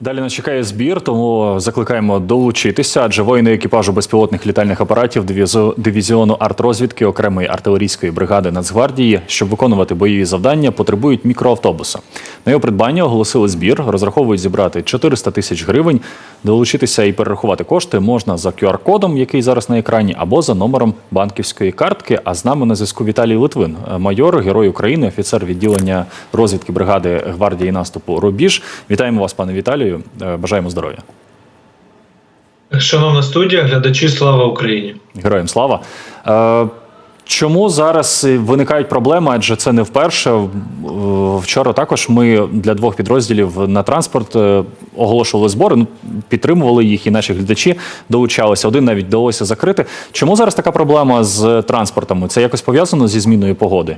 Далі нас чекає збір, тому закликаємо долучитися, адже воїни екіпажу безпілотних літальних апаратів дивізіону артрозвідки окремої артилерійської бригади Нацгвардії, щоб виконувати бойові завдання, потребують мікроавтобуса. На його придбання оголосили збір, розраховують зібрати 400 тисяч гривень. Долучитися і перерахувати кошти можна за QR-кодом, який зараз на екрані, або за номером банківської картки. А з нами на зв'язку Віталій Литвин, майор, герой України, офіцер відділення розвідки бригади гвардії наступу Рубіж. Вітаємо вас, пане Віталію. Е, Бажаємо здоров'я. Шановна студія, глядачі, слава Україні! Героям слава. Е, Чому зараз виникають проблеми? Адже це не вперше. Е, Вчора також ми для двох підрозділів на транспорт оголошували збори, ну, підтримували їх, і наші глядачі долучалися. Один навіть вдалося закрити. Чому зараз така проблема з транспортами? Це якось пов'язано зі зміною погоди?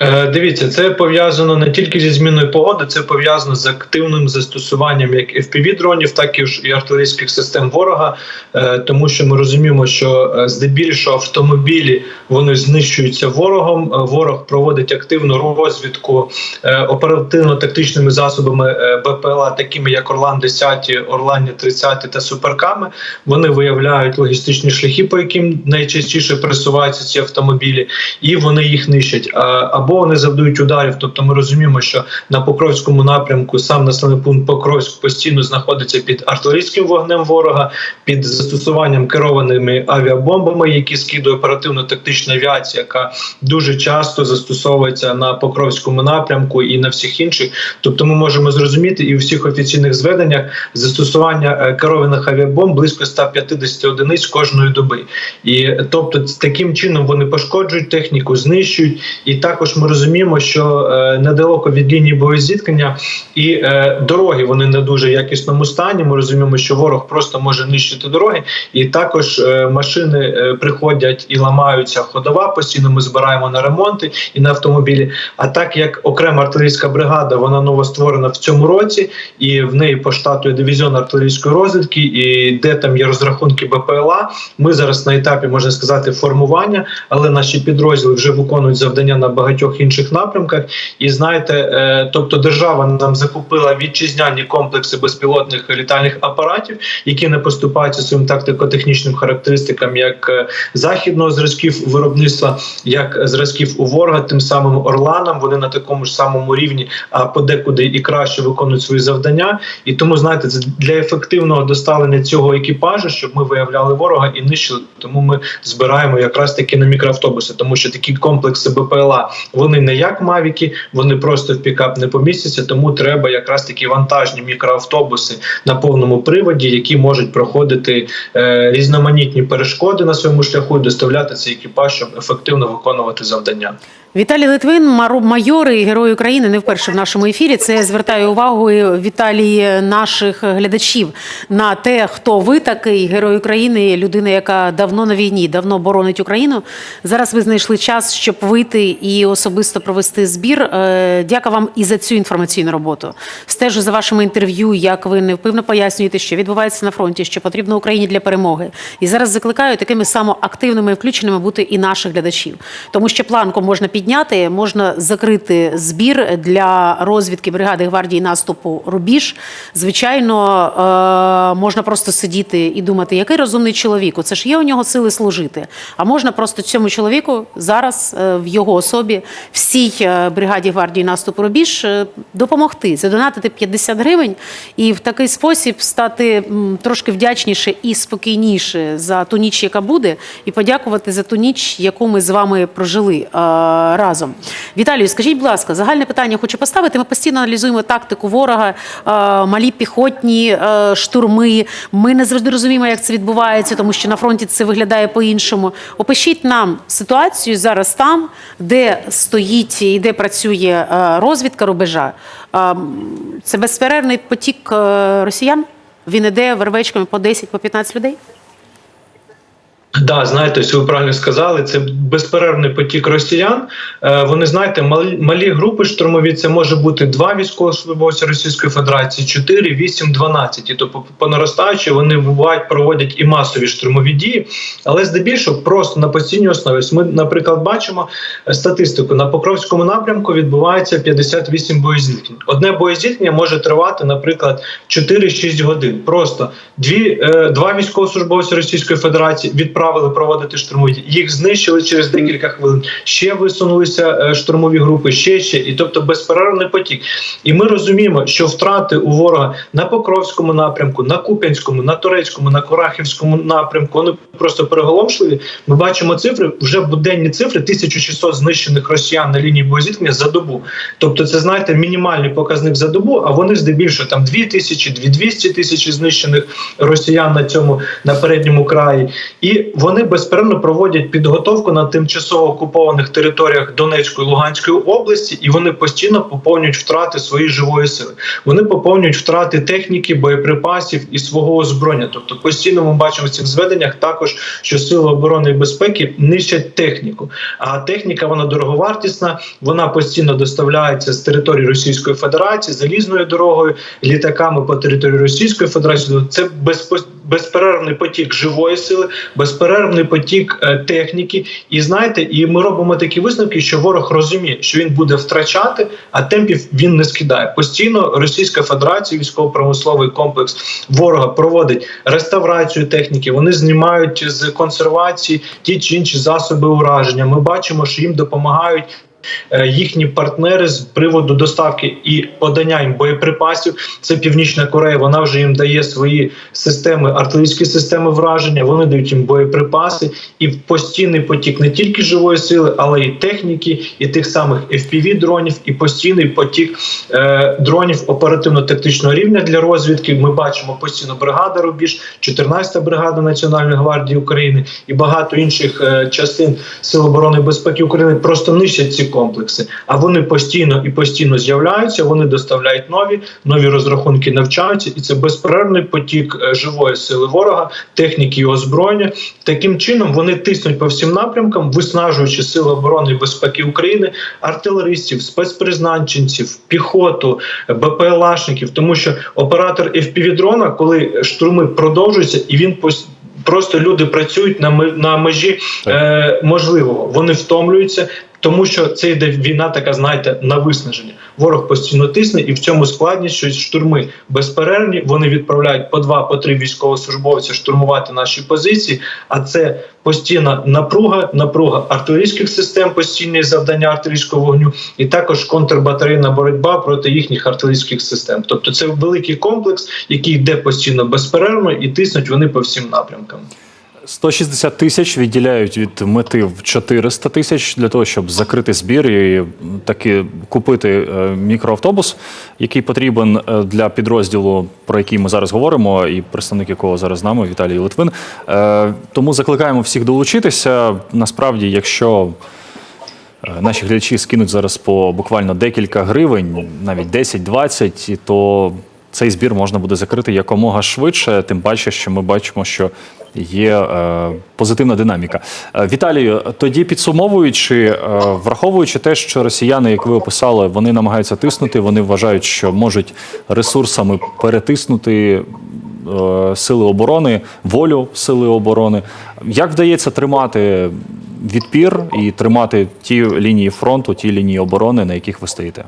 Е, Дивіться, це пов'язано не тільки зі зміною погоди, це пов'язано з активним застосуванням як fpv дронів, так і ж і артилерійських систем ворога. Е, Тому що ми розуміємо, що е, здебільшого автомобілі вони знищуються ворогом. Ворог проводить активну розвідку оперативно-тактичними засобами БПЛА, такими як Орлан 10, Орлан 30 та Суперками. Вони виявляють логістичні шляхи, по яким найчастіше пересуваються ці автомобілі, і вони їх нищать. Або вони завдають ударів. Тобто ми розуміємо, що на Покровському напрямку сам населений пункт Покровськ постійно знаходиться під артилерійським вогнем ворога, під застосуванням керованими авіабомбами, які скидує оперативно-тактична авіація, яка дуже часто застосовується на Покровському напрямку і на всіх інших. Тобто, ми можемо зрозуміти і у всіх офіційних зведеннях застосування е, керованих авіабомб близько 150 одиниць кожної доби. І тобто, таким чином вони пошкоджують техніку, знищують. І також ми розуміємо, що е, недалеко від лінії боєзіткнення і е, дороги вони не дуже якісному стані. Ми розуміємо, що ворог просто може нищити дороги, і також е, машини е, приходять і ламаються ходова. Постійно ми збираємо на ремонти і на автомобілі. А так як окрема артилерійська бригада, вона новостворена в цьому році, і в неї по штату є дивізіон артилерійської розвідки, і де там є розрахунки БПЛА. Ми зараз на етапі можна сказати формування, але наші підрозділи вже виконують завдання на багатьох інших напрямках. І знаєте, е, тобто держава нам закупила вітчизняні комплекси безпілотних літальних апаратів, які не поступаються своїм тактико-технічним характеристикам, як е, західного зразків виробництва, як зразків у ворога, тим самим Орланом. Вони на такому ж самому рівні, а подекуди і краще виконують свої завдання. І тому знаєте, це для ефективного доставлення цього екіпажу, щоб ми виявляли ворога і нищили. Тому ми збираємо якраз таки на мікроавтобуси, тому що такі комплекси БПЛА вони не як мавіки, вони просто в пікап не помістяться. Тому треба якраз такі вантажні мікроавтобуси на повному приводі, які можуть проходити е, різноманітні перешкоди на своєму шляху і доставляти цей екіпаж, щоб ефективно виконувати завдання. Віталій Литвин, майор і герой України, не вперше в нашому ефірі. Це звертаю увагу Віталій наших глядачів на те, хто ви такий герой України, людина, яка давно на війні, давно боронить Україну. Зараз ви знайшли час, щоб вийти і особисто провести збір. Е, Дяка вам і за цю інформаційну роботу. Стежу за вашими інтерв'ю, як ви невпивно пояснюєте, що відбувається на фронті, що потрібно Україні для перемоги. І зараз закликаю такими само активними і включеними бути і наших глядачів, тому що планку можна підняти, можна закрити збір для розвідки бригади гвардії наступу Рубіж. Звичайно, е, можна просто сидіти і думати, який розумний чоловік. Це ж є у нього сили служити. А можна просто цьому чоловіку зараз е, в його особі всій е, бригаді гвардії наступу Рубіж допомогти, задонатити 50 гривень і в такий спосіб стати трошки вдячніше і спокійніше за ту ніч, яка буде, і подякувати за ту ніч, яку ми з вами прожили разом. Віталію, скажіть, будь ласка, загальне питання хочу поставити. Ми постійно аналізуємо тактику ворога, е, малі піхотні е, штурми. Ми не завжди розуміємо, як це відбувається, тому що на фронті це виглядає по-іншому. Опишіть нам ситуацію зараз там, де стоїть і де працює е, розвідка рубежа. Це безперервний потік росіян. Він іде вервечками по 10, по 15 людей. Да, знаєте, ви правильно сказали, це безперервний потік росіян. Е, вони знаєте, малі, малі групи штурмові це може бути два військовослужбовці Російської Федерації, 4, 8, 12. І то по, наростаючій вони бувають проводять і масові штурмові дії, але здебільшого просто на постійній основі. Ми, наприклад, бачимо е, статистику на Покровському напрямку відбувається 58 боєзіткнень. Одне боєзіткнення може тривати, наприклад, 4-6 годин. Просто дві е, два військовослужбовці Російської Федерації відправили проводити штурмові. Їх знищили через декілька хвилин. Ще висунулися е, штурмові групи, ще ще, і тобто безперервний потік. І ми розуміємо, що втрати у ворога на Покровському напрямку, на Куп'янському, на Турецькому, на Корахівському напрямку вони просто переголомшливі. Ми бачимо цифри вже буденні цифри 1600 знищених росіян на лінії боєзіткнення за добу. Тобто, це знаєте, мінімальний показник за добу, а вони здебільшого там 2000, 2200 тисяч знищених росіян на цьому на передньому краї, і вони безперервно проводять підготовку на тимчасово окупованих територіях Донецької Луганської області, і вони постійно поповнюють втрати своєї живої сили. Вони поповнюють втрати техніки, боєприпасів і свого озброєння. Тобто, постійно ми бачимо в цих зведеннях також, що сили оборони і безпеки нищать техніку. А техніка вона дороговартісна, вона постійно доставляється з території Російської Федерації залізною дорогою, літаками по території Російської Федерації. Це безпо- безперервний потік живої сили, безперервний потік е, техніки. І знаєте, і ми робимо такі висновки, що ворог розуміє, що він буде втрачати, а темпів він не скидає. Постійно Російська Федерація, військово-промисловий комплекс ворога проводить реставрацію техніки. Вони знімають з консервації ті чи інші засоби ураження. Ми бачимо, що їм допомагають. Е, Їхні партнери з приводу доставки і подання їм боєприпасів. Це Північна Корея. Вона вже їм дає свої системи, артилерійські системи враження. Вони дають їм боєприпаси і постійний потік не тільки живої сили, але й техніки, і тих самих fpv дронів, і постійний потік е, дронів оперативно-тактичного рівня для розвідки. Ми бачимо постійно бригада Рубіж, 14-та бригада Національної гвардії України і багато інших е, частин Сил оборони і безпеки України просто нищать ці комплекси. А вони постійно і постійно з'являються. Вони доставляють нові, нові розрахунки навчаються, і це безперервний потік е, живої сили ворога, техніки і озброєння. Таким чином вони тиснуть по всім напрямкам, виснажуючи сили оборони і безпеки України, артилеристів, спецпризначенців, піхоту, БПЛАшників, тому що оператор FPV-дрона, коли штурми продовжуються, і він пос- Просто люди працюють на на межі е, можливого. Вони втомлюються, тому що це йде війна, така знаєте, на виснаження. Ворог постійно тисне, і в цьому складність, що штурми безперервні. Вони відправляють по два, по три військовослужбовця штурмувати наші позиції. А це постійна напруга, напруга артилерійських систем, постійні завдання артилерійського вогню, і також контрбатарейна боротьба проти їхніх артилерійських систем. Тобто, це великий комплекс, який йде постійно безперервно, і тиснуть вони по всім напрямкам. 160 тисяч відділяють від мети в 400 тисяч для того, щоб закрити збір і таки купити е, мікроавтобус, який потрібен е, для підрозділу, про який ми зараз говоримо, і представник якого зараз з нами Віталій Литвин. Е, Тому закликаємо всіх долучитися. Насправді, якщо наші глядачі скинуть зараз по буквально декілька гривень, навіть 10-20, то цей збір можна буде закрити якомога швидше, тим паче, що ми бачимо, що є е, позитивна динаміка. Е, Віталію, тоді підсумовуючи, е, враховуючи те, що росіяни, як ви описали, вони намагаються тиснути, вони вважають, що можуть ресурсами перетиснути. е, Сили оборони, волю сили оборони. Як вдається тримати відпір і тримати ті лінії фронту, ті лінії оборони, на яких ви стоїте?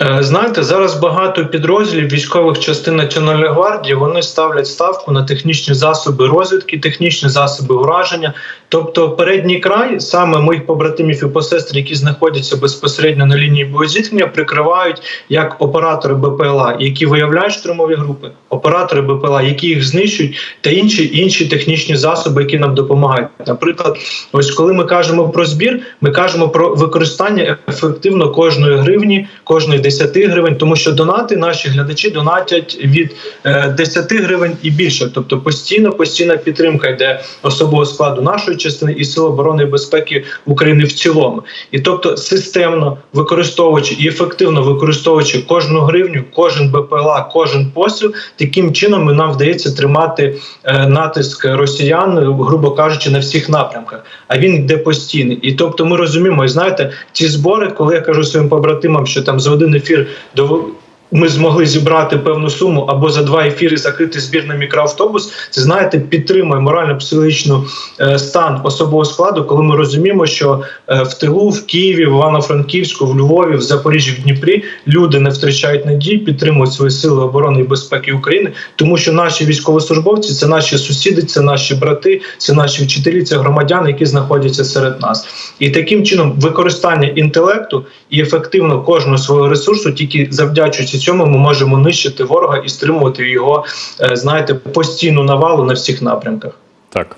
Е, Знаєте, зараз багато підрозділів військових частин Національної гвардії вони ставлять ставку на технічні засоби розвідки, технічні засоби ураження. Тобто, передній край, саме моїх побратимів і посестер, які знаходяться безпосередньо на лінії боєзіткнення, прикривають як оператори БПЛА, які виявляють штурмові групи, оператори БПЛА, які їх знищують, та інші інші технічні засоби, які нам допомагають. Наприклад, ось коли ми кажемо про збір, ми кажемо про використання ефективно кожної гривні, кожної 10 гривень, тому що донати наші глядачі донатять від е, 10 гривень і більше. Тобто постійно постійна підтримка йде особового складу нашої частини і Сил оборони і безпеки України в цілому. І тобто системно використовуючи і ефективно використовуючи кожну гривню, кожен БПЛА, кожен посил, таким чином нам вдається тримати е, натиск росіян, е, грубо кажучи, на всіх напрямках. А він йде постійний. І тобто ми розуміємо, і знаєте, ці збори, коли я кажу своїм побратимам, що там за один ефір до. Ми змогли зібрати певну суму або за два ефіри закрити збір на мікроавтобус. Це знаєте, підтримує морально-психологічну е, стан особового складу, коли ми розуміємо, що е, в тилу, в Києві, в Івано-Франківську, в Львові, в Запоріжжі, в Дніпрі люди не втрачають надії, підтримують свої сили оборони і безпеки України, тому що наші військовослужбовці це наші сусіди, це наші брати, це наші вчителі, це громадяни, які знаходяться серед нас. І таким чином використання інтелекту і ефективно кожного свого ресурсу, тільки завдячуючи цьому, ми можемо нищити ворога і стримувати його, е, знаєте, постійну навалу на всіх напрямках. Так.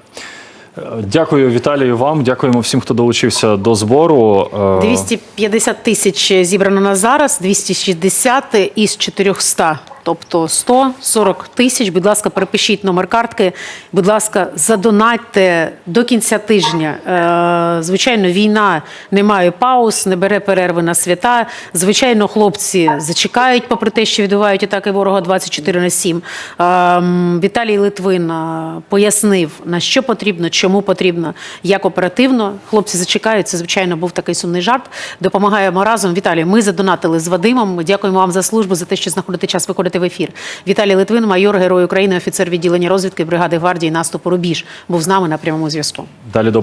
Е, Дякую, Віталію, вам. Дякуємо всім, хто долучився до збору. Е, 250 тисяч зібрано на зараз, 260 із 400. Тобто 140 тисяч. Будь ласка, перепишіть номер картки. Будь ласка, задонатьте до кінця тижня. Е, Звичайно, війна не має пауз, не бере перерви на свята. Звичайно, хлопці зачекають, попри те, що відбувають атаки ворога 24 на 7. Ем, Віталій Литвин е, пояснив, на що потрібно, чому потрібно, як оперативно. Хлопці зачекають. Це, звичайно, був такий сумний жарт. Допомагаємо разом. Віталій, ми задонатили з Вадимом. Дякуємо вам за службу, за те, що знаходите час виходити в ефір. Віталій Литвин, майор Герой України, офіцер відділення розвідки бригади гвардії наступу Рубіж, був з нами на прямому зв'язку. Далі до